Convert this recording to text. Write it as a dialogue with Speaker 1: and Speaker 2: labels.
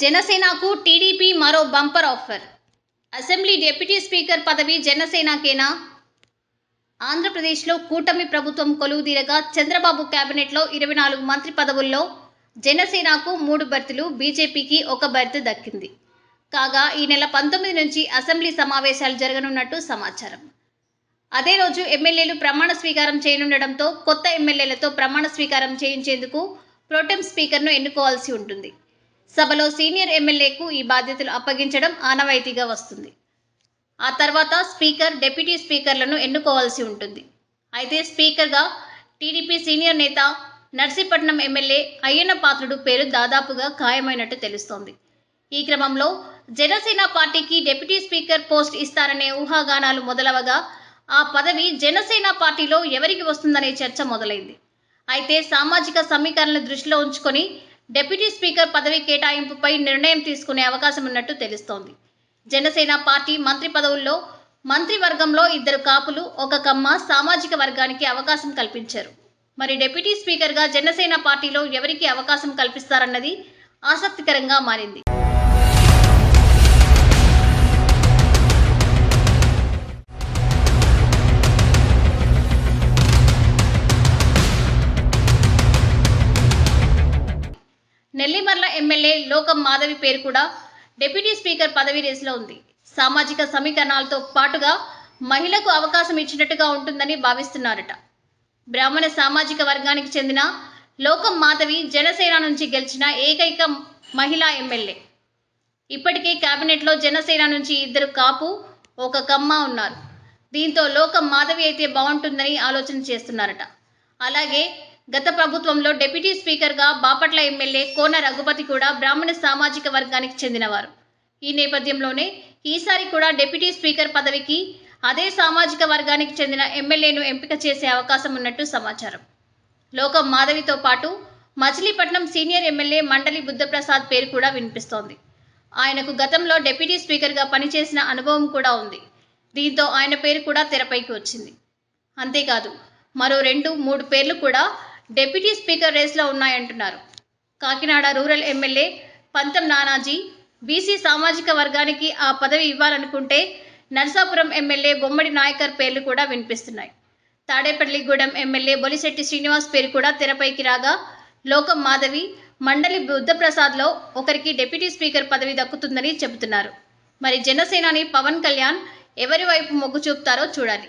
Speaker 1: జనసేనకు టీడీపీ మరో bumper offer. Assembly deputy speaker పదవి జనసేనకేనా? ఆంధ్రప్రదేశ్లో కూటమి ప్రభుత్వం కొలువుదీరగా చంద్రబాబు కేబినెట్లో ఇరవై నాలుగు మంత్రి పదవుల్లో జనసేనకు మూడు బర్తులు బీజేపీకి ఒక బర్త్ దక్కింది. కాగా ఈ నెల పంతొమ్మిది నుంచి అసెంబ్లీ సమావేశాలు జరగనున్నట్టు సమాచారం. అదే రోజు ఎమ్మెల్యేలు ప్రమాణ స్వీకారం చేయనుండడంతో కొత్త ఎమ్మెల్యేలతో ప్రమాణ స్వీకారం చేయించేందుకు ప్రోటెం స్పీకర్ను ఎన్నుకోవాల్సి ఉంటుంది. సభలో సీనియర్ ఎమ్మెల్యేకు ఈ బాధ్యతలు అప్పగించడం ఆనవాయితీగా వస్తుంది. ఆ తర్వాత స్పీకర్ డిప్యూటీ స్పీకర్లను ఎన్నుకోవాల్సి ఉంటుంది. అయితే స్పీకర్గా టీడీపీ సీనియర్ నేత నర్సీపట్నం ఎమ్మెల్యే అయ్యన్న పాత్రుడు పేరు దాదాపుగా ఖాయమైనట్టు తెలుస్తోంది. ఈ క్రమంలో జనసేన పార్టీకి డిప్యూటీ స్పీకర్ పోస్ట్ ఇస్తారనే ఊహాగానాలు మొదలవగా ఆ పదవి జనసేన పార్టీలో ఎవరికి వస్తుందనే చర్చ మొదలైంది. అయితే సామాజిక సమీకరణలు దృష్టిలో ఉంచుకొని డిప్యూటీ స్పీకర్ పదవి కేటాయింపుపై నిర్ణయం తీసుకునే అవకాశం ఉన్నట్టు తెలుస్తోంది. జనసేన పార్టీ మంత్రి పదవుల్లో మంత్రివర్గంలో ఇద్దరు కాపులు ఒక కమ్మ సామాజిక వర్గానికి అవకాశం కల్పించారు. మరి డిప్యూటీ స్పీకర్గా జనసేన పార్టీలో ఎవరికి అవకాశం కల్పిస్తారన్నది ఆసక్తికరంగా మారింది. ఎమ్మెల్యే లోకం మాధవి పేరు కూడా డిప్యూటీ స్పీకర్ పదవి రేసులో ఉంది. సామాజిక సమీకరణాలతో పాటుగా మహిళకు అవకాశం ఇచ్చినట్టుగా ఉంటుందని భావిస్తున్నారట. బ్రాహ్మణ సామాజిక వర్గానికి చెందిన లోకం మాధవి జనసేన నుంచి గెలిచిన ఏకైక మహిళా ఎమ్మెల్యే. ఇప్పటికే కేబినెట్లో జనసేన నుంచి ఇద్దరు కాపు ఒక కమ్మ ఉన్నారు. దీంతో లోకం మాధవి అయితే బాగుంటుందని ఆలోచన చేస్తున్నారట. అలాగే గత ప్రభుత్వంలో డిప్యూటీ స్పీకర్గా బాపట్ల ఎమ్మెల్యే కోన రఘుపతి కూడా బ్రాహ్మణ సామాజిక వర్గానికి చెందినవారు. ఈ నేపథ్యంలోనే ఈసారి కూడా డిప్యూటీ స్పీకర్ పదవికి అదే సామాజిక వర్గానికి చెందిన ఎమ్మెల్యేను ఎంపిక చేసే అవకాశం ఉన్నట్టు సమాచారం. లోకం మాధవితో పాటు మచిలీపట్నం సీనియర్ ఎమ్మెల్యే మండలి బుద్ధప్రసాద్ పేరు కూడా వినిపిస్తోంది. ఆయనకు గతంలో డిప్యూటీ స్పీకర్గా పనిచేసిన అనుభవం కూడా ఉంది. దీంతో ఆయన పేరు కూడా తెరపైకి వచ్చింది. అంతేకాదు మరో రెండు మూడు పేర్లు కూడా డిప్యూటీ స్పీకర్ రేస్లో ఉన్నాయంటున్నారు. కాకినాడ రూరల్ ఎమ్మెల్యే పంతం నానాజీ బీసీ సామాజిక వర్గానికి ఆ పదవి ఇవ్వాలనుకుంటే నర్సాపురం ఎమ్మెల్యే బొమ్మడి నాయకర్ పేర్లు కూడా వినిపిస్తున్నాయి. తాడేపల్లిగూడెం ఎమ్మెల్యే బొలిశెట్టి శ్రీనివాస్ పేరు కూడా తెరపైకి రాగా లోకం మాధవి మండలి బుద్ధప్రసాద్లో ఒకరికి డిప్యూటీ స్పీకర్ పదవి దక్కుతుందని చెబుతున్నారు. మరి జనసేనాని పవన్ కళ్యాణ్ ఎవరి వైపు మొగ్గు చూపుతారో చూడాలి.